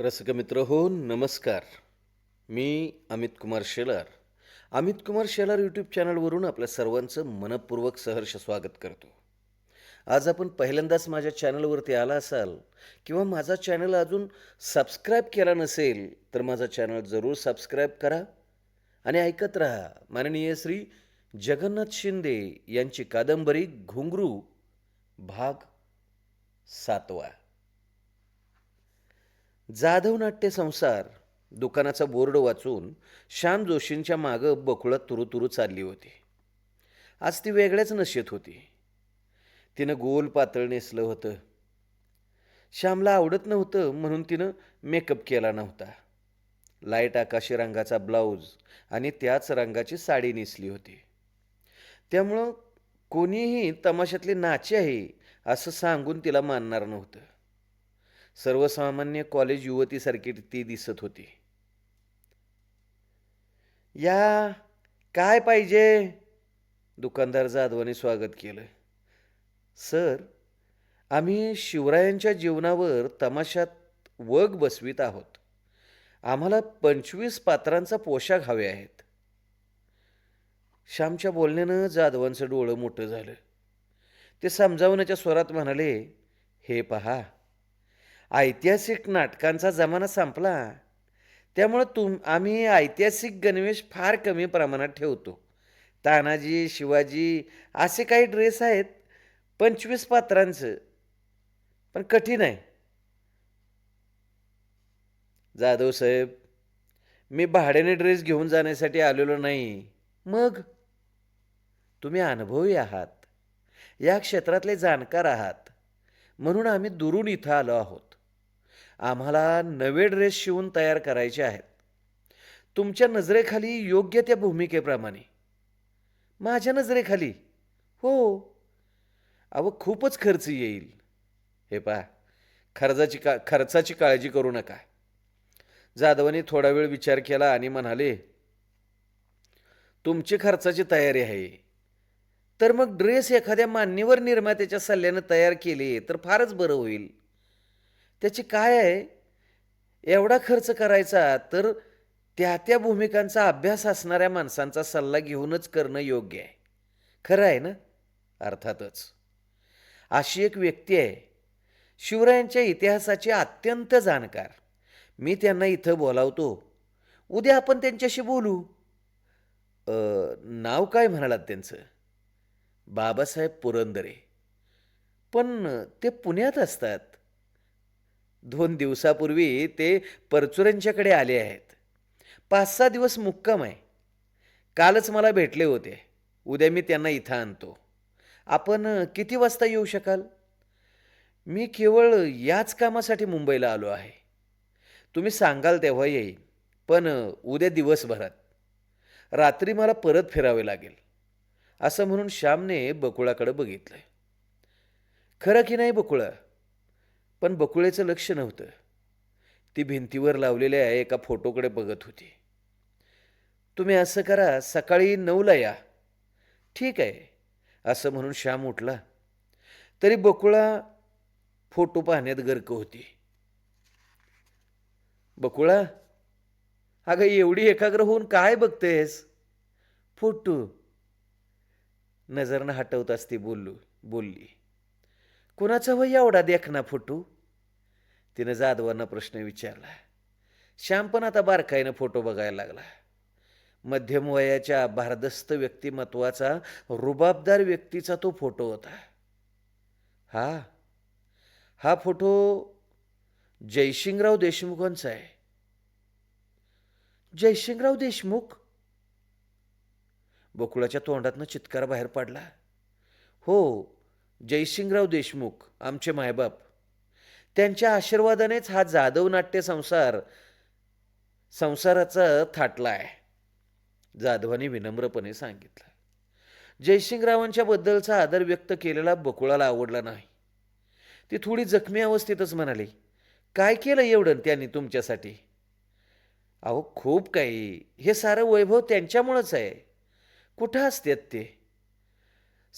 रसिक मित्र हो नमस्कार. मी अमित कुमार शेलार. अमित कुमार शेलार यूट्यूब चॅनलवरून आपल्या सर्वांचं मनपूर्वक सहर्ष स्वागत करतो. आज आपण पहिल्यांदाच माझ्या चॅनलवरती आला असाल किंवा माझा चॅनल अजून सबस्क्राईब केला नसेल तर माझा चॅनल जरूर सबस्क्राईब करा आणि ऐकत राहा. माननीय श्री जगन्नाथ शिंदे यांची कादंबरी घुंगरू भाग सातवा. जाधव नाट्य संसार दुकानाचा बोर्ड वाचून श्याम जोशींच्या मागं बकुळत तुरुतुरू चालली होती. आज ती वेगळ्याच नशेत होती. तिनं गोल पातळ नेसलं होतं. श्यामला आवडत नव्हतं म्हणून तिनं मेकअप केला नव्हता. लाइट आकाशी रंगाचा ब्लाऊज आणि त्याच रंगाची साडी नेसली होती. त्यामुळं कोणीही तमाशातली नाची आहे असं सांगून तिला मानणार नव्हतं. सर्वसामान्य कॉलेज युवतीसारखी ती दिसत होती. या काय पाहिजे? दुकानदार जाधवाने स्वागत केलं. सर आम्ही शिवरायांच्या जीवनावर तमाशात वग बसवीत आहोत. आम्हाला पंचवीस पात्रांचा पोशाख हवे आहेत. श्यामच्या बोलण्यानं जाधवांचं डोळं मोठं झालं. ते समजावण्याच्या स्वरात म्हणाले हे पहा ऐतिहासिक नाटकांचा जमाना संपला. त्यामुळं तुम आम्ही ऐतिहासिक गणवेश फार कमी प्रमाणात ठेवतो. तानाजी शिवाजी असे काही ड्रेस आहेत पंचवीस पात्रांचं. पण कठीण आहे. जाधव साहेब मी भाड्याने ड्रेस घेऊन जाण्यासाठी आलेलो नाही. मग? तुम्ही अनुभवी आहात. या क्षेत्रातले जाणकार आहात. म्हणून आम्ही दुरून इथं आलो आहोत. आम्हाला नवे ड्रेस शिवून तयार करायचे आहेत. तुमच्या नजरेखाली योग्य त्या भूमिकेप्रमाणे. माझ्या नजरेखाली. हो. अहो खूपच खर्च येईल. हे पहा. खर्चाची का खर्चाची काळजी करू नका. जाधवाने थोडा वेळ विचार केला आणि म्हणाले तुमची खर्चाची तयारी आहे. तर मग ड्रेस एखाद्या मान्यवर निर्मात्याच्या सल्ल्यानं तयार केले तर फारच बरं होईल. त्याची काय आहे? एवढा खर्च करायचा तर त्या त्या भूमिकांचा अभ्यास असणाऱ्या माणसांचा सल्ला घेऊनच करणं योग्य आहे. खरं आहे ना? अर्थातच. अशी एक व्यक्ती आहे. शिवरायांच्या इतिहासाचे अत्यंत जाणकार. मी त्यांना इथं बोलावतो. उद्या आपण त्यांच्याशी बोलू. अ, नाव काय म्हणालात त्यांचं? बाबासाहेब पुरंदरे. पण ते पुण्यात असतात. दोन दिवसापूर्वी ते परचुऱ्यांच्याकडे आले आहेत. पाच सहा दिवस मुक्काम आहे. कालच मला भेटले होते. उद्या मी त्यांना इथं आणतो. आपण किती वाजता येऊ शकाल? मी केवळ याच कामासाठी मुंबईला आलो आहे. तुम्ही सांगाल तेव्हा येईन. पण उद्या दिवसभरात. रात्री मला परत फिरावे लागेल. असं म्हणून श्यामने बकुळाकडे बघितलं खरं की नाही बकुळा? पण बकुळेचं लक्ष नव्हतं. ती भिंतीवर लावलेल्या एका फोटोकडे बघत होती. तुम्ही असं करा सकाळी नऊला या. ठीक आहे. असं म्हणून श्याम उठला. तरी बकुळा फोटो पाहण्यात गर्क होती. बकुळा अगं एवढी एकाग्र होऊन काय बघतेस? फोटो. नजरनं हटवताच ती बोललो बोलली. कुणाचा व एवढा देखना फोटो? तिनं जाधवांना प्रश्न विचारला. श्याम पण आता बारकाईनं फोटो बघायला लागला. मध्यम वयाच्या भारदस्त व्यक्तिमत्वाचा रुबाबदार व्यक्तीचा तो फोटो होता. हा हा फोटो जयसिंगराव देशमुखांचा आहे. जयसिंगराव देशमुख? बकुळाच्या तोंडातनं चित्कार बाहेर पडला. हो जयसिंगराव देशमुख आमचे मायबाप. त्यांच्या आशीर्वादानेच हा जाधव नाट्य संसार संसाराचा थाटला आहे जाधवाने विनम्रपणे सांगितलं. जयसिंगरावांच्या बद्दलचा आदर व्यक्त केलेला बकुळाला आवडला नाही. ती थोडी जखमी अवस्थेतच म्हणाली काय केलं एवढं त्यांनी तुमच्यासाठी? अहो खूप काही. हे सारं वैभव त्यांच्यामुळंच आहे. कुठं असतात ते?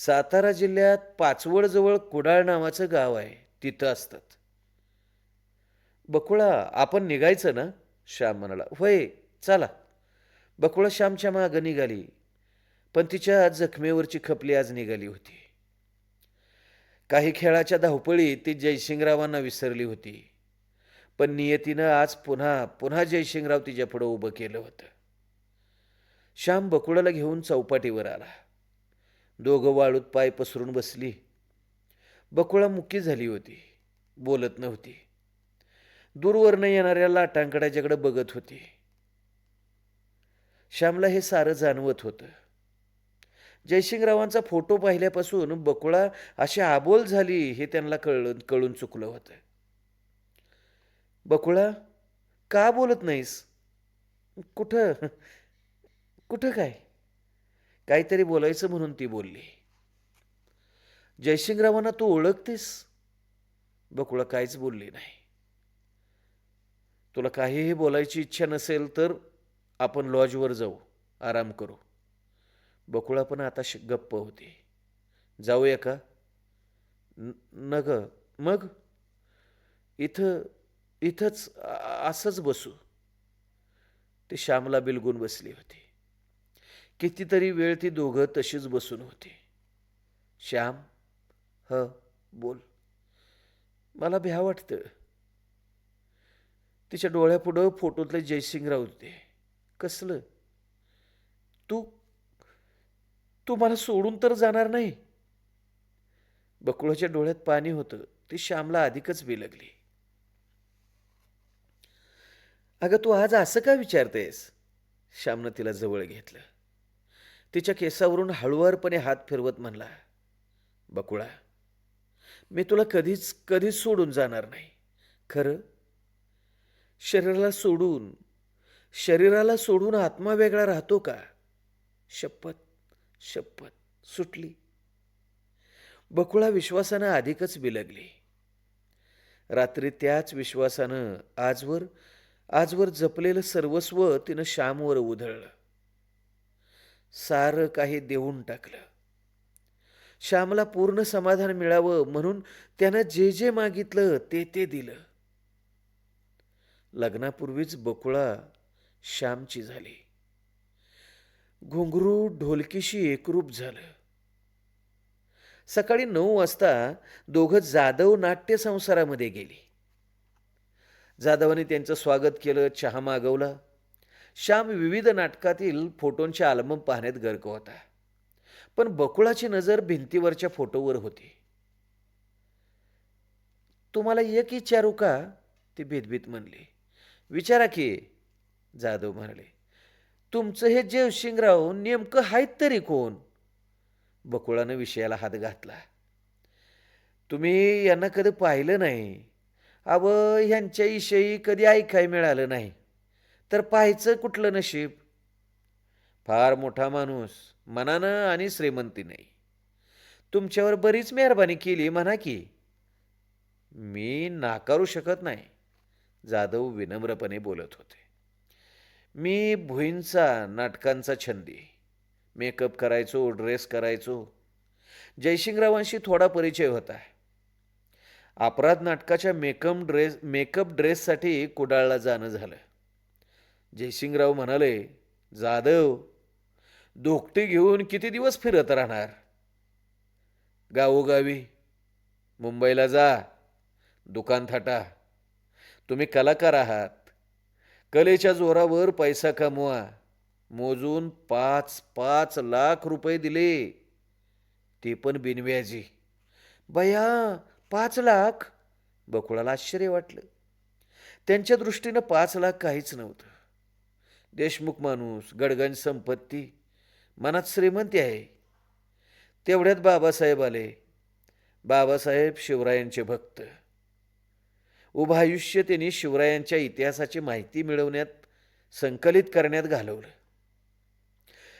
सातारा जिल्ह्यात पाचवडजवळ कुडाळ नावाचं गाव आहे. तिथं असतात. बकुळा आपण निघायचं ना? श्याम म्हणाला. होय चला. बकुळा श्यामच्या मागं निघाली. पण तिच्या जखमेवरची खपली आज निघाली होती. काही खेळाच्या धावपळीत ती जयसिंगरावांना विसरली होती. पण नियतीनं आज पुन्हा पुन्हा जयसिंगराव तिच्या पुढं उभं केलं होतं. श्याम बकुळाला घेऊन चौपाटीवर आला. दोघं वाळूत पाय पसरून बसली. बकुळा मुक्की झाली होती. बोलत नव्हती. दूरवरनं येणाऱ्या लाटांकड्याच्याकडे बघत होती. श्यामला हे सारं जाणवत होतं. जयसिंगरावांचा फोटो पाहिल्यापासून बकुळा अशी आबोल झाली हे त्यांना कळलं कळून चुकलं होतं. बकुळा का बोलत नाहीस? कुठं? कुठं काय? काहीतरी बोलायचं म्हणून ती बोलली. जयसिंगरावांना तू ओळखतेस? बकुळा काहीच बोलली नाही. तुला काहीही बोलायची इच्छा नसेल तर आपण लॉजवर जाऊ आराम करू. बकुळा पण आता श- गप्प होती. जाऊया का? न ग मग? इथं इथंच असंच बसू. ती श्यामला बिलगून बसली होती. कितीतरी वेळ ती दोघं तशीच बसून होती. श्याम ह बोल. मला भ्या वाटतं. तिच्या डोळ्यापुढं फोटोतले जयसिंगराव होते. कसलं? तू तू मला सोडून तर जाणार नाही. बकुळाच्या डोळ्यात पाणी होतं. ती श्यामला अधिकच बिलगली अगं तू आज असं का विचारतेस? श्यामनं तिला जवळ घेतलं. तिच्या केसावरून हळुवारपणे हात फिरवत म्हणला बकुळा मी तुला कधीच कधीच सोडून जाणार नाही. खरं? शरीराला सोडून शरीराला सोडून आत्मा वेगळा राहतो का? शपथ शपथ सुटली. बकुळा विश्वासानं अधिकच बिलगली. रात्री त्याच विश्वासानं आजवर आजवर जपलेलं सर्वस्व तिनं श्यामवर उधळलं. सारं काही देऊन टाकलं. श्यामला पूर्ण समाधान मिळावं म्हणून त्यानं जे जे मागितलं ते ते दिलं. लग्नापूर्वीच बकुळा श्यामची झाली. घुंगरू ढोलकीशी एकरूप झालं. सकाळी नऊ वाजता दोघं जाधव नाट्य संसारामध्ये गेली. जाधवाने त्यांचं स्वागत केलं चहा मागवला. श्याम विविध नाटकातील फोटोंचे आल्बम पाहण्यात गर्क होता. पण बकुळाची नजर भिंतीवरच्या फोटोवर होती. तुम्हाला एक विचारू का? ती भीतभीत म्हणली. विचारा की जाधव म्हणाले. तुमचं हे जयशिंगराव नेमकं आहेत तरी कोण? बकुळानं विषयाला हात घातला. तुम्ही यांना कधी पाहिलं नाही? अव ह्यांच्याविषयी कधी ऐकाय मिळालं नाही. तर पाहायचं कुठलं नशीब? फार मोठा माणूस मनानं आणि श्रीमंती नाही. तुमच्यावर बरीच मेहरबानी केली म्हणा की. मी नाकारू शकत नाही जाधव विनम्रपणे बोलत होते. मी भुईंचा नाटकांचा छंदी. मेकअप करायचो ड्रेस करायचो. जयसिंगरावांशी थोडा परिचय होता. अपराध नाटकाच्या मेकअप ड्रेस मेकअप ड्रेससाठी कुडाळला जाणं झालं. जयसिंगराव म्हणाले जाधव दोकटी घेऊन किती दिवस फिरत राहणार? गावोगावी. मुंबईला जा. दुकान थाटा. तुम्ही कलाकार आहात. कलेच्या जोरावर पैसा कमवा. मोजून पाच पाच लाख रुपये दिले. ते पण बिनव्याजी. बया पाच लाख? बकुळाला आश्चर्य वाटलं. त्यांच्या दृष्टीनं पाच लाख काहीच नव्हतं. देशमुख माणूस गडगंज संपत्ती मनात श्रीमंती आहे. तेवढ्यात बाबासाहेब आले. बाबासाहेब शिवरायांचे भक्त. उभं आयुष्य त्यांनी शिवरायांच्या इतिहासाची माहिती मिळवण्यात संकलित करण्यात घालवलं.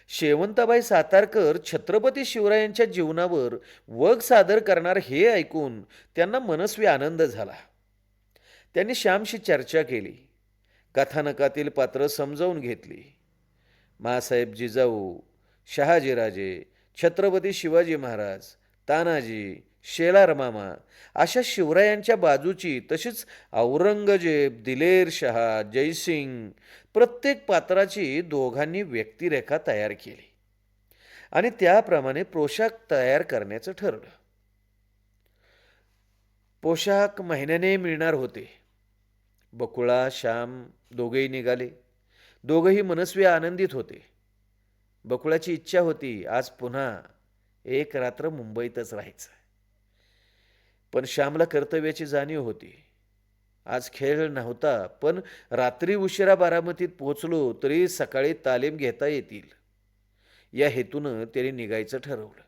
शेवंताबाई सातारकर छत्रपती शिवरायांच्या जीवनावर वग सादर करणार हे ऐकून त्यांना मनस्वी आनंद झाला. त्यांनी श्यामशी चर्चा केली. कथानकातील पात्र समजावून घेतली. माँसाहेब जिजाऊ शहाजीराजे छत्रपती शिवाजी महाराज तानाजी शेलार मामा अशा शिवरायांच्या बाजूची तशीच औरंगजेब दिलेर शहा जयसिंग प्रत्येक पात्राची दोघांनी व्यक्तिरेखा तयार केली. आणि त्याप्रमाणे पोशाख तयार करण्याचं ठरलं. पोशाख महिन्याने मिळणार होते. बकुळा श्याम दोघेही निघाले. दोघंही मनस्वी आनंदित होते. बकुळाची इच्छा होती आज पुन्हा एक रात्र मुंबईतच राहायचं. पण श्यामला कर्तव्याची जाणीव होती. आज खेळ नव्हता पण रात्री उशिरा बारामतीत पोचलो तरी सकाळी तालीम घेता येतील. या हेतूनं त्याने निघायचं ठरवलं.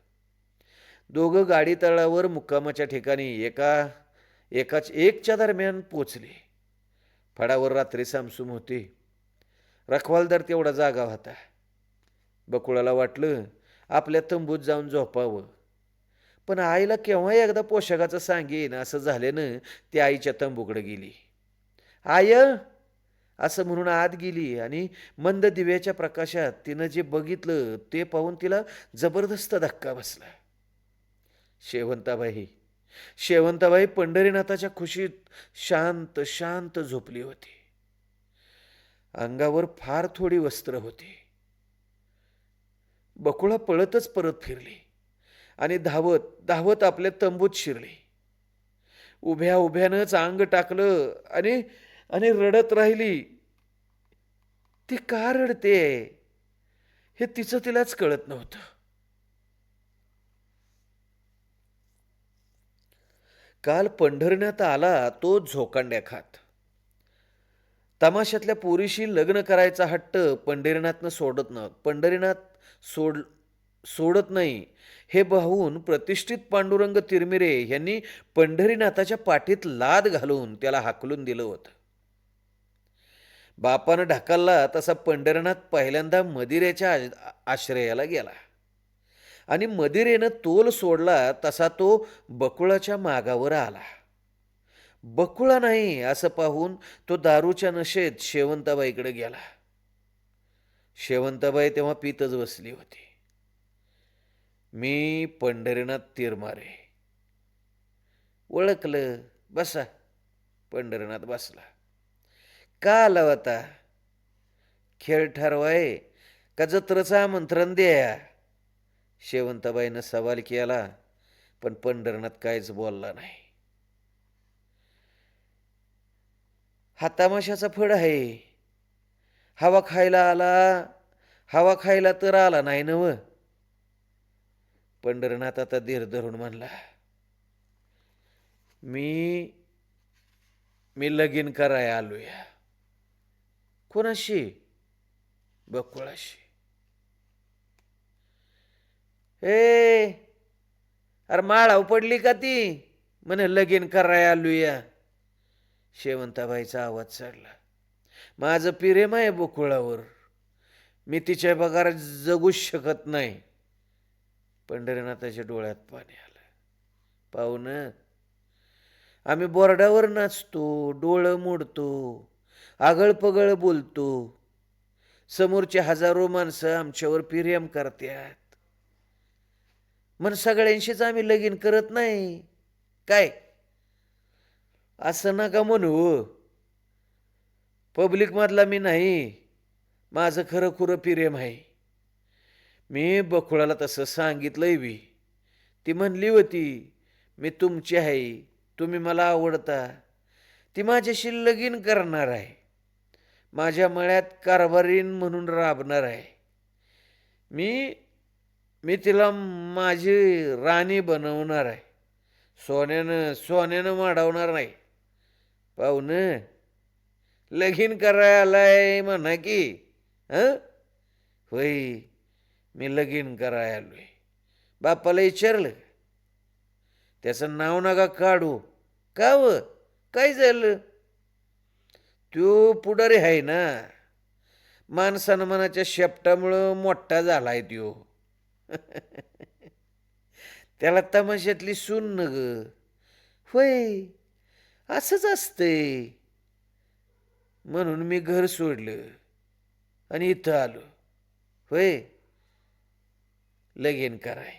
दोघं गाडी तळावर मुक्कामाच्या ठिकाणी एका एकाच एकच्या दरम्यान पोचले फडावर रात्री सामसूम होती. रखवालदार तेवढा जागा होता. बकुळाला वाटलं आपल्या तंबूत जाऊन झोपावं. पण आईला केव्हा एकदा पोशाखाचं सांगेन असं झाल्यानं ती आईच्या तंबूकडे गेली. आय असं म्हणून आत गेली आणि मंद दिव्याच्या प्रकाशात तिनं जे बघितलं ते पाहून तिला जबरदस्त धक्का बसला. शेवंताबाई शेवंताबाई पंढरीनाथाच्या खुशीत शांत शांत झोपली होती. अंगावर फार थोडी वस्त्र होती. बकुळा पळतच परत फिरली आणि धावत धावत आपल्या तंबूत शिरली. उभ्या उभ्यानंच अंग टाकलं आणि आणि रडत राहिली. ती का रडते हे तिचं तिलाच कळत नव्हतं. काल पंढरण्यात आला तो झोकांड्या खात तमाशातल्या पोरीशी लग्न करायचा हट्ट पंढरीनाथनं सोडत न पंढरीनाथ सोड सोडत नाही हे पाहून प्रतिष्ठित पांडुरंग तिरमिरे यांनी पंढरीनाथाच्या पाठीत लाद घालून त्याला हाकलून दिलं होतं. बापानं ढकलला तसा पंढरीनाथ पहिल्यांदा मदिरेच्या आश्रयाला गेला. आणि मदिरेनं तोल सोडला तसा तो बकुळाच्या मागावर आला. बकुळा नाही असं पाहून तो दारूच्या नशेत शेवंताबाईकडे गेला. शेवंताबाई तेव्हा पितच बसली होती. मी पंढरीनाथ तिरमारे. ओळखलं बसा. पंढरीनाथ बसला. का आला होता? खेळ ठरवाय का जत्रचा आमंत्रण द्या. शेवंताबाईनं सवाल केला पण पंढरनाथ काहीच बोलला नाही. हा तमाशाचा फड आहे. हवा खायला आला हवा खायला तर आला नाही नव. पंढरनाथ आता धीर धरून म्हणला मी मी लगीन कराय आलोया. कोणाशी? बकुळाशी. ए अरे माळाव पडली का ती? म्हणे लगीन कराय आलूया. शेवंताबाईचा आवाज चढला. माझं पिरेम आहे बोकुळावर. मी तिच्या पगार जगूच शकत नाही. पंढरीनाथाच्या डोळ्यात पाणी आलं. पाहून आम्ही बोर्डावर नाचतो डोळं मोडतो आगळपगळ बोलतो. समोरचे हजारो माणसं आमच्यावर पिरेम करतात. मन सगळ्यांशीच आम्ही लगीन करत नाही. काय? असं नका म्हणू. पब्लिकमधला मी नाही. माझं खरं खुरं प्रेम आहे. मी बखुळाला तसं सांगितलंय बी. ती म्हणली होती मी तुमची आहे. तुम्ही मला आवडता. ती माझ्याशी लगीन करणार आहे. माझ्या मळ्यात कारभारीन म्हणून राबणार आहे. मी मी तिला माझी राणी बनवणार आहे. सोन्यानं सोन्यानं माडवणार नाही. पाहुणं लगीन करायलाय म्हणा की हं? होय मी लगीन कराय आलोय. बापाला विचारलं त्याचं नाव नका काढू. का व? काय झालं? तो पुढारी आहे ना मान सन्मानाच्या शेपटामुळं मोठा झालाय त्यो. त्याला तमाशातली सून न ग. होय असंच असतंय. म्हणून मी घर सोडलं आणि इथं आलो. होय लगीन कराय.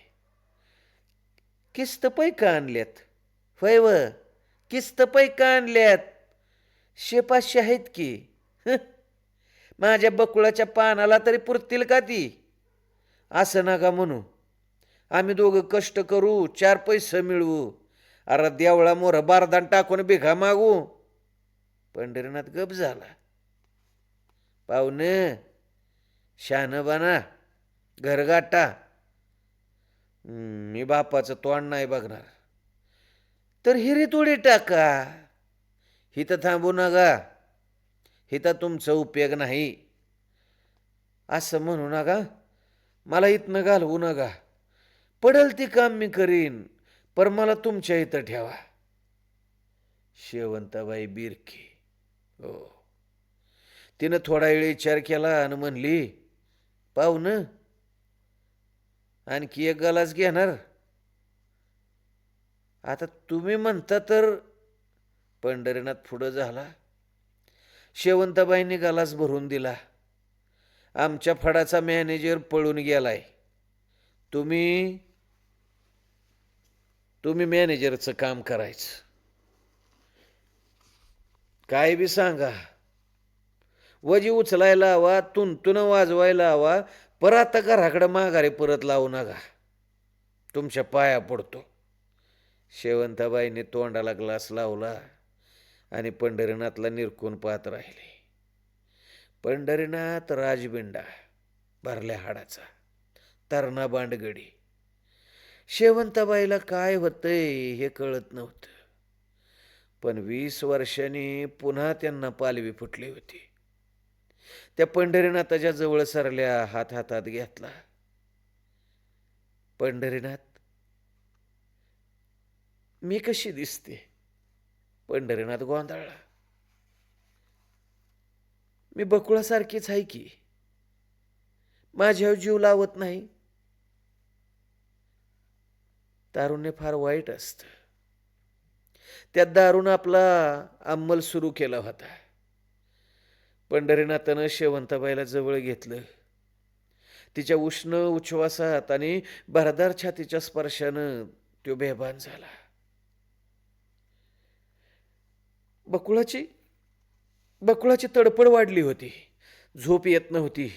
किस्त पैका आणल्यात. होय व किस्त पैका आणल्यात. शे पाचशे आहेत की. माझ्या बकुळाच्या पानाला तरी पुरतील का ती? असं नका म्हणू. आम्ही दोघं कष्ट करू चार पैसे मिळवू. अरे देवळा मोर बारदान टाकून बिघा मागू. पंढरीनाथ गप झाला. पाहुन शान बना घरगाटा मी बापाचं तोंड नाही बघणार. तर हिरी तोडी टाका. हिथं थांबू नका. हिथं तुमचा उपयोग नाही. असं म्हणू नका. मला इथनं घालवू नका. पडल ती काम मी करीन पर मला तुमच्या इथं ठेवा. शेवंताबाई बिरकी हो. तिनं थोडा वेळ विचार केला आणि म्हणली पाहून आणखी एक गलास घेणार? आता तुम्ही म्हणता तर. पंढरीनाथ पुढं झाला. शेवंताबाईंनी गलास भरून दिला. आमच्या फडाचा मॅनेजर पळून गेलाय. तुम्ही तुम्ही मॅनेजरचं काम करायचं. काय बी सांगा. वजी उचलायला हवा तुंतुन वाजवायला हवा परत घराकडं माघारी परत लावू नका. तुमच्या पाया पडतो. शेवंताबाईने तोंडाला ग्लास लावला आणि पंढरीनाथला निरकून पाहत राहिले. पंढरीनाथ राजबिंडा भरल्या हाडाचा. तरणा बांडगडी. शेवंताबाईला काय होतंय हे कळत नव्हतं. पण वीस वर्षांनी पुन्हा त्यांना पालवी फुटली होती. त्या पंढरीनाथाच्या जवळ सरल्या हात हातात घेतला. पंढरीनाथ मी कशी दिसते? पंढरीनाथ गोंधळला. मी बकुळासारखीच आहे की. माझ्यावर जीव लावत नाही. तारुण्य फार वाईट असतं. त्यात दारून आपला अंमल सुरू केला होता. पंढरीनाथानं शेवंताबाईला जवळ घेतलं. तिच्या उष्ण उच्छ्वासात आणि भरदार छातीच्या स्पर्शानं तो बेभान झाला. बकुळाची बकुळाची तडपड वाढली होती. झोप येत नव्हती.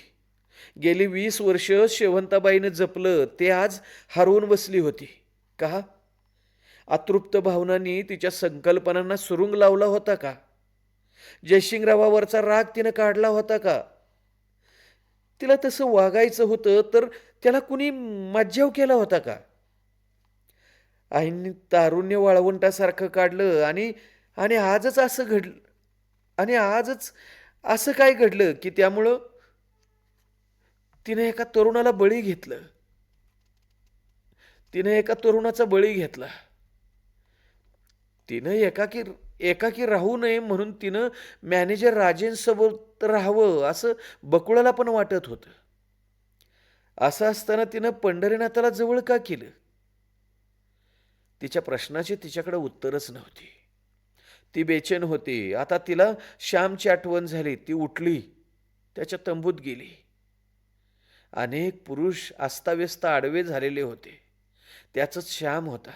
गेली वीस वर्ष शेवंताबाईनं जपलं ते आज हरवून बसली होती. का? अतृप्त भावनांनी तिच्या संकल्पनांना सुरुंग लावला होता का? जयसिंगरावावरचा राग तिनं काढला होता का? तिला तसं वागायचं होतं तर त्याला कुणी मज्जाव केला होता का? आईंनी तारुण्य वाळवंटासारखं काढलं आणि आणि आजच असं घडलं. आणि आजच असं काय घडलं की त्यामुळं तिने एका तरुणाला बळी घेतलं? तिने एका तरुणाचा बळी घेतला? तिनं एकाकी एकाकी राहू नये म्हणून तिनं मॅनेजर राजेंसोबत राहावं असं बकुळाला पण वाटत होतं. असं असताना तिनं पंढरीनाथाला जवळ का केलं? तिच्या प्रश्नाची तिच्याकडे उत्तरच नव्हती. ती बेचैन होती. आता तिला श्यामची आठवण झाली. ती उठली. त्याच्या तंबूत गेली. अनेक पुरुष अस्ताव्यस्त आडवे झालेले होते. त्याचंच श्याम होता.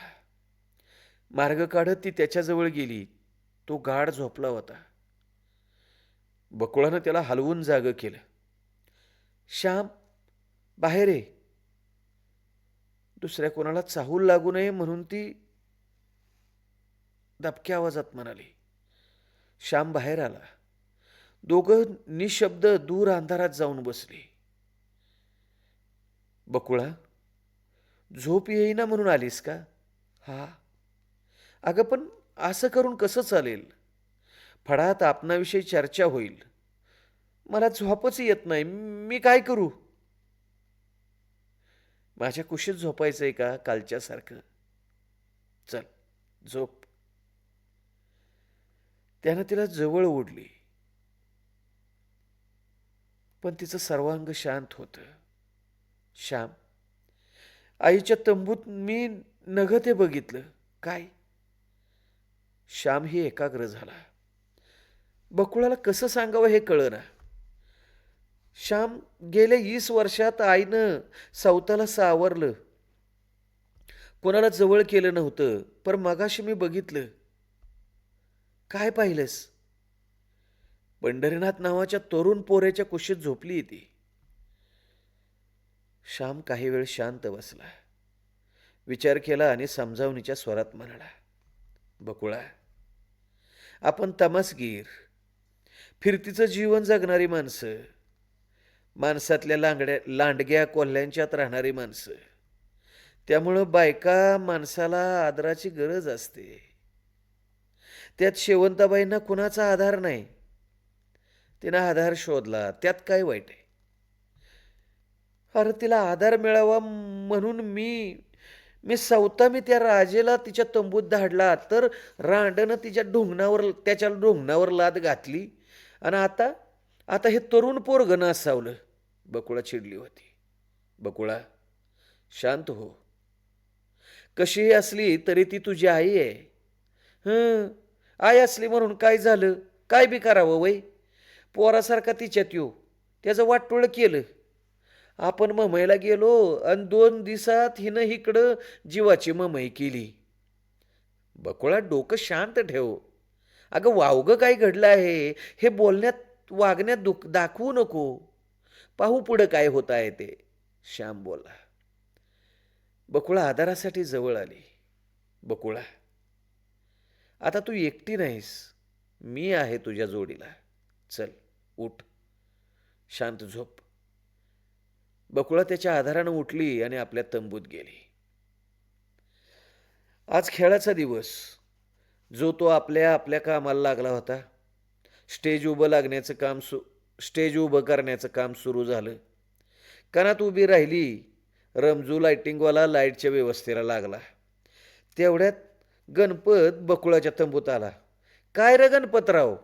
मार्ग काढत ती त्याच्याजवळ गेली. तो गाढ झोपला होता. बकुळानं त्याला हलवून जाग केलं. श्याम बाहेर ये. दुसऱ्या कोणाला चाहूल लागू नये म्हणून ती दबक्या आवाजात म्हणाली श्याम बाहेर आला. दोघं निशब्द दूर अंधारात जाऊन बसली. बकुळा झोप येईना म्हणून आलीस का? हा. अगं पण असं करून कसं चालेल? फडात आपणाविषयी चर्चा होईल. मला झोपच येत नाही. मी काय करू? माझ्या कुशीत झोपायचंय का कालच्यासारखं? चल झोप. त्यानं तिला जवळ ओढली. पण तिचं सर्वांग शांत होतं. श्याम आईच्या तंबूत मी नघ ते बघितलं. काय? श्याम ही एकाग्र झाला. बकुळाला कसं सांगावं हे कळना. श्याम गेल्या वीस वर्षात आईनं सावताला सावरलं. कोणाला जवळ केलं नव्हतं पर मगाशी मी बघितलं. काय पाहिलंस? पंढरीनाथ नावाच्या तरुण पोऱ्याच्या कुशीत झोपली ती श्याम काही वेळ शांत बसला. विचार केला आणि समजावणीच्या स्वरात म्हणाला बकुळा आपण तमासगीर फिरतीचं जीवन जगणारी माणसं माणसातल्या लांगड्या लांडग्या कोल्ह्यांच्यात राहणारी माणसं त्यामुळं बायका माणसाला आदराची गरज असते. त्यात शेवंताबाईंना कुणाचा आधार नाही? तिनं आधार शोधला. त्यात काय वाईट आहे? अरे तिला आधार मिळावा म्हणून मी मी सवता मी त्या राजेला तिच्या तंबूत धाडला. तर रांडनं तिच्या ढोंगणावर त्याच्या ढोंगणावर लाद घातली. आणि आता आता हे तरुण पोरगणं असावलं. बकुळा चिडली होती. बकुळा शांत हो. कशीही असली तरी ती तुझी आई आहे. हं? आई असली म्हणून काय झालं? काय बी करावं वय? पोरासारखा तिच्यात येऊ. त्याचं वाटोळं केलं. आपण ममईला गेलो आणि दोन दिवसात हिनं इकडं जीवाची ममई केली. बकुळा डोकं शांत ठेव. अगं वावगं काय घडलं आहे? हे बोलण्यात वागण्यात दुख दाखवू नको. पाहू पुढं काय होत आहे ते. श्याम बोला. बकुळा आधारासाठी जवळ आली. बकुळा आता तू एकटी नाहीस. मी आहे तुझ्या जोडीला. चल उठ. शांत झोप. बकुळा त्याच्या आधारानं उठली आणि आपल्या तंबूत गेली. आज खेळाचा दिवस. जो तो आपल्या आपल्या कामाला लागला होता. स्टेज उभं लागण्याचं काम सु स्टेज उभं करण्याचं काम सुरू झालं. कानात उभी राहिली. रमजू लाइटिंगवाला लाईटच्या व्यवस्थेला लागला. तेवढ्यात गणपत बकुळाच्या तंबूत आला. काय र गणपतराव?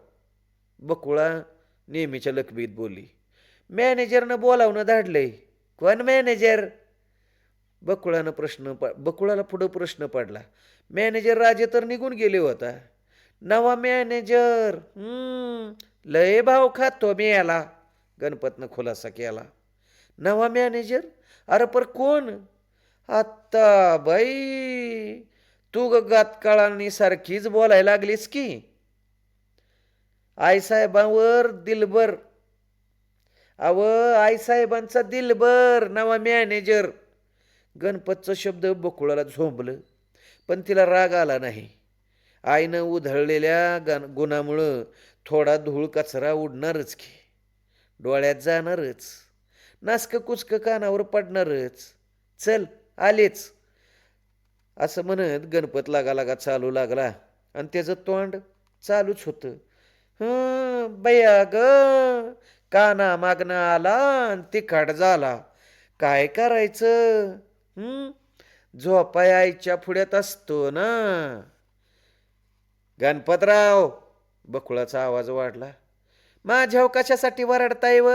बकुळा नेहमीच्या लकबीत बोलली. मॅनेजरनं बोलावणं धाडलंय. कोण मॅनेजर? बकुळानं प्रश्न प बकुळाला पुढं प्रश्न पडला. मॅनेजर राजे तर निघून गेले होता. नवा मॅनेजर लय भाव खातो मी याला गणपतनं खुलासा केला. नवा मॅनेजर? अरे पर कोण? आत्ता बाई तू गातकाळांनी सारखीच बोलायला लागलीस की. आईसाहेबांवर दिलबर. अव आईसाहेबांचा दिलबर नवा मॅनेजर गणपतचं शब्द बकुळाला झोंबलं पण तिला राग आला नाही. आईनं उधळलेल्या गण गुणामुळं थोडा धूळ कचरा उडणारच की. डोळ्यात जाणारच. नासकं कुचकं कानावर पडणारच. चल आलेच. असं म्हणत गणपत लागा लागा चालू लागला. आणि त्याचं तोंड चालूच होतं. हं बया ग काना मागणं आला आणि तिखाट झाला. काय करायचं? झोपा झोपाय आईच्या पुढ्यात असतो ना. गणपतराव बकुळाचा आवाज वाढला. माझ्याव हो कशासाठी वरडताय व?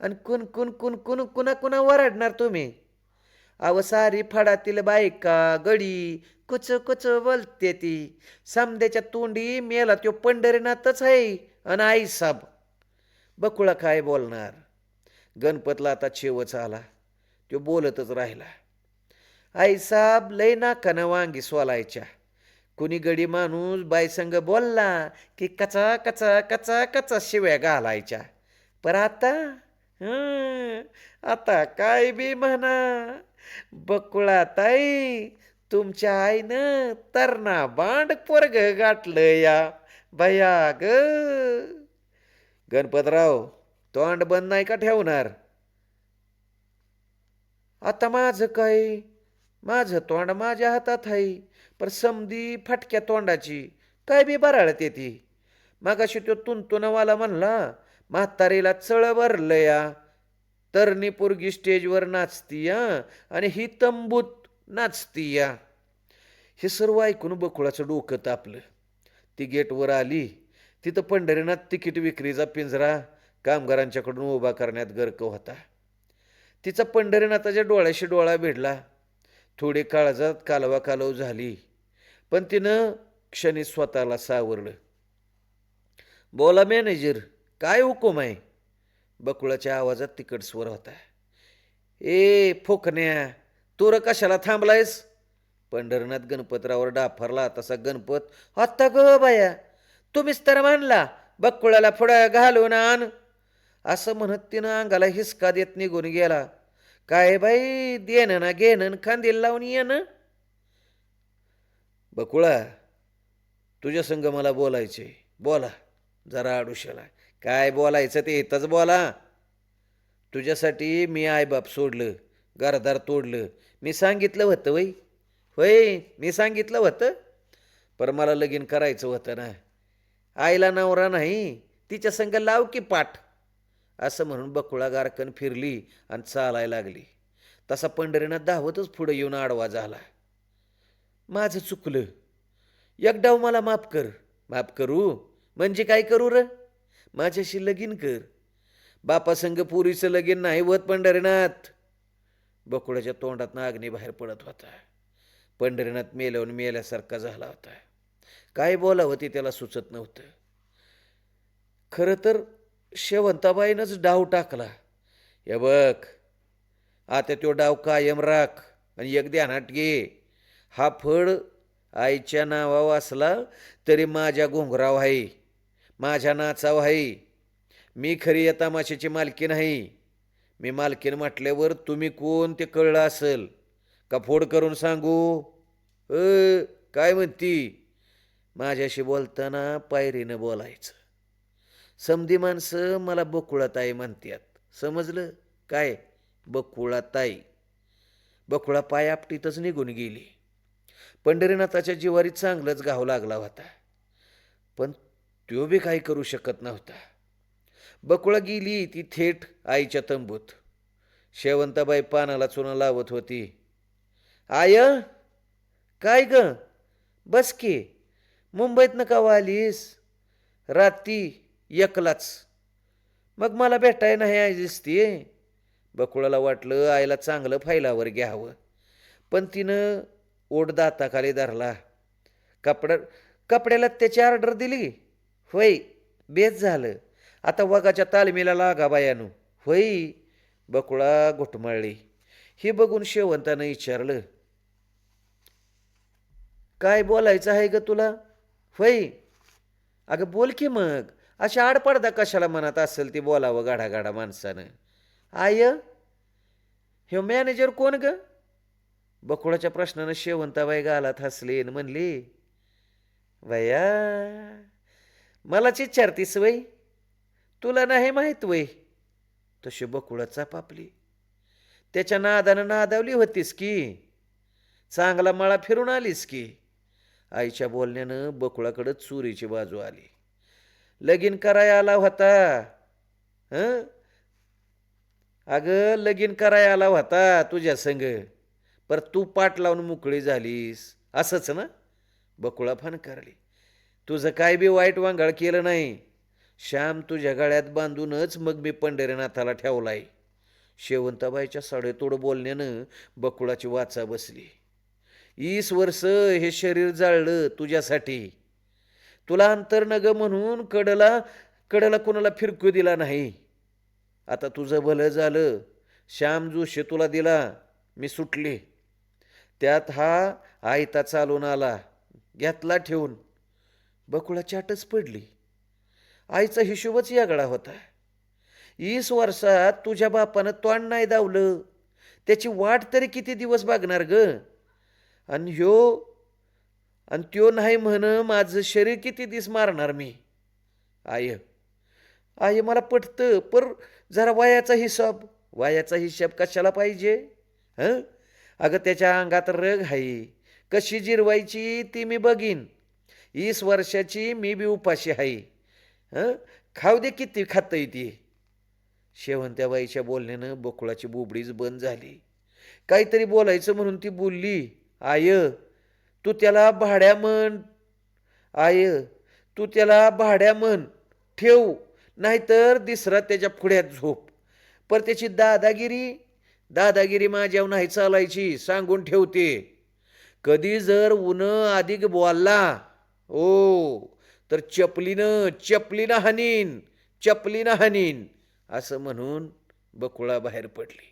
आणि कुण कुण कुण कुण कुणा कुणा वरडणार तुम्ही? अव सारी फडातील बायका गडी कुच कुच बोलते ती. समद्याच्या तोंडी मेला त्यो पंढरीनाथच आहे आणि आई साब. बकुळा काय बोलणार? गणपतला आता शेवच आला. तो बोलतच राहिला. आई साब लय नाकानं वांगी सोलायच्या. कुणी गडी माणूस बायसंग बोलला की कचा कचा कचा कचा शिव्या घालायच्या. पर आता? आता काय बी म्हणा? बकुळा ताई तुमच्या आईनं तरणा बांड पोरग गाठलं या. भया ग. गणपतराव तोंड बंद नाही का ठेवणार? आता माझं काय? माझं तोंड माझ्या हातात आहे पर समधी फटक्या तोंडाची. काय बी बराळत ती? मागाशी तो तुंतुनवाला म्हणला म्हातारीला चळ भरलं या. तरणी पोरगी स्टेजवर नाचती या आणि ही तंबूत नाचती या हे सर्व ऐकून बकुळाचं डोकं तापलं. ती गेटवर आली. तिथं पंढरीनाथ तिकीट विक्रीचा पिंजरा कामगारांच्याकडून उभा करण्यात गर्क होता. तिचा पंढरीनाथाच्या डोळ्याशी डोळा भिडला. थोडी काळजात कालवा कालव झाली. पण तिनं क्षणी स्वतःला सावरलं. बोला मॅनेजर काय हुकूम आहे? बकुळाच्या आवाजात तिकट स्वर होता ए फोकण्या तोर कशाला थांबलायस? पंढरनाथ गणपतरावर डाफरला तसा गणपत. आत्ता ग बाया तुम्हीच तर मानला बकुळाला फुडा घालून आण. असं म्हणत तिनं अंगाला हिसका देत निघून गेला. काय बाई देणं ना घेणं न खांदील लावून येणं बकुळा तुझ्या संग मला बोलायचे बोला जरा आडुशाला काय बोलायचं ते इथंच बोला. तुझ्यासाठी मी आईबाप सोडलं घरदार तोडलं. मी सांगितलं होतं वय होय मी सांगितलं होतं. पर मला लगीन करायचं होतं ना. आईला नवरा नाही तिच्या संग लाव की पाठ. असं म्हणून बकुळा गारकन फिरली आणि चालायला लागली. तसा पंढरीनाथ धावतच पुढे येऊन आडवा झाला. माझं चुकलं. एक डाव मला माफ कर. माफ करू? म्हणजे काय करू र? माझ्याशी लगीन कर. बापासंग पुरीचं लगीन नाही होत पंढरीनाथ. बकुळ्याच्या तोंडात अग्नी बाहेर पडत होता. पंढरीनाथ मेल्यावर मेल्यासारखा झाला होता. काय बोलावं ते त्याला सुचत नव्हतं. खरं तर शेवंताबाईनंच डाव टाकला. हे बघ आता तो डाव कायम राख आणि एक ध्यानात घे. हा फळ आईच्या नावावर असला तरी माझ्या घोंगराव आहे. माझ्या नाचाव आहे मी खरी या तमाशाची मालकी नाही मी मालकीन म्हटल्यावर तुम्ही कोण ते कळलं असेल? का फोड करून सांगू? अ काय म्हणती? माझ्याशी बोलताना पायरीनं बोलायचं. समधी माणसं मला बकुळाताई म्हणतात समजलं? काय? बकुळाताई. बकुळा पाय आपटीतच निघून गेली. पंढरीनाथाच्या जिवारीत चांगलंच घाव लागला होता. पण तो बी काही करू शकत नव्हता. बकुळा गेली ती थेट आईच्या तंबूत. शेवंताबाई पानाला चुना लावत होती. आय काय ग? बस की. मुंबईत का आलीस राती एकलाच. मग मला भेटाय नाही आई दिसतीये बकुळाला वाटलं आईला चांगलं फायलावर घ्यावं. पण तिनं ओढ दाताखाली धरला. कपडा कपड्याला त्याची ऑर्डर दिली. होय बेस झालं. आता वगाच्या तालमीला लागा बायानू. होय बकुळा घुटमाळली. हे बघून शेवंतानं विचारलं काय बोलायचं आहे ग तुला? होय. अगं बोल की मग. अशा आडपडदा कशाला मनात असेल ती बोलावं गाडा गाडा माणसानं. आय ह्यो मॅनेजर कोण ग? बकुळाच्या प्रश्नानं शेवंताबाई गालात हसली आणि म्हणली वया मलाच विचारतीस वय. तुला नाही माहीत वय. तशी बकुळा पापली त्याच्या नादानं नादावली होतीस की. चांगला मळा फिरून आलीस की. आईच्या बोलण्यानं बकुळाकडं चुरीची बाजू आली. लगीन कराय आला होता. हं? अगं लगीन कराय आला होता तुझ्या संग. पर तू पाठ लावून मोकळी झालीस. असंच ना? बकुळा फणकारली. तुझं काय बी वाईट वांगाळ केलं नाही. श्याम तुझ्या गळ्यात बांधूनच मग मी पंढरीनाथाला ठेवलाय. शेवंताबाईच्या साडेतोड बोलण्यानं बकुळाची वाचा बसली. ईस वर्ष हे शरीर जाळलं तुझ्यासाठी. तुला अंतर नग म्हणून कडला कडला कुणाला फिरकू दिला नाही. आता तुझं भलं झालं. श्याम जोशी तुला दिला. मी सुटले. त्यात हा आयता चालून आला. घेतला ठेवून. बकुळा चाटच पडली. आईचा हिशोबच यागळा होता. वीस वर्षात तुझ्या बापानं तोंड नाही दावलं. त्याची वाट तरी किती दिवस बघणार ग? आणि ह्यो आणि त्यो नाही म्हण माझं शरीर किती दिस मारणार मी? आय आय मला पटतं पर जरा वयाचा हिसाब वयाचा हिशेब कशाला पाहिजे? हं? अगं त्याच्या अंगात रग आहे कशी जिरवायची ती मी बघीन. वीस वर्षाची मी बी उपाशी आहे. हं? खाऊ दे किती खातं ती. शेवंत्याबाईच्या बोलण्यानं बोकुळाची बुबडीच बंद झाली. काहीतरी बोलायचं म्हणून ती बोलली आय तू त्याला भाड्या म्हण. आय तू त्याला भाड्या म्हण. ठेव नाहीतर दिसरा त्याच्या पुढ्यात झोप. पर त्याची दादागिरी दादागिरी माझ्यावर नाही चालायची सांगून ठेवते. कधी जर ऊन अधिक बोलला ओ तर चपलीनं चपलीनं हानीन चपलीनं हानीन असं म्हणून बकुळा बाहेर पडली.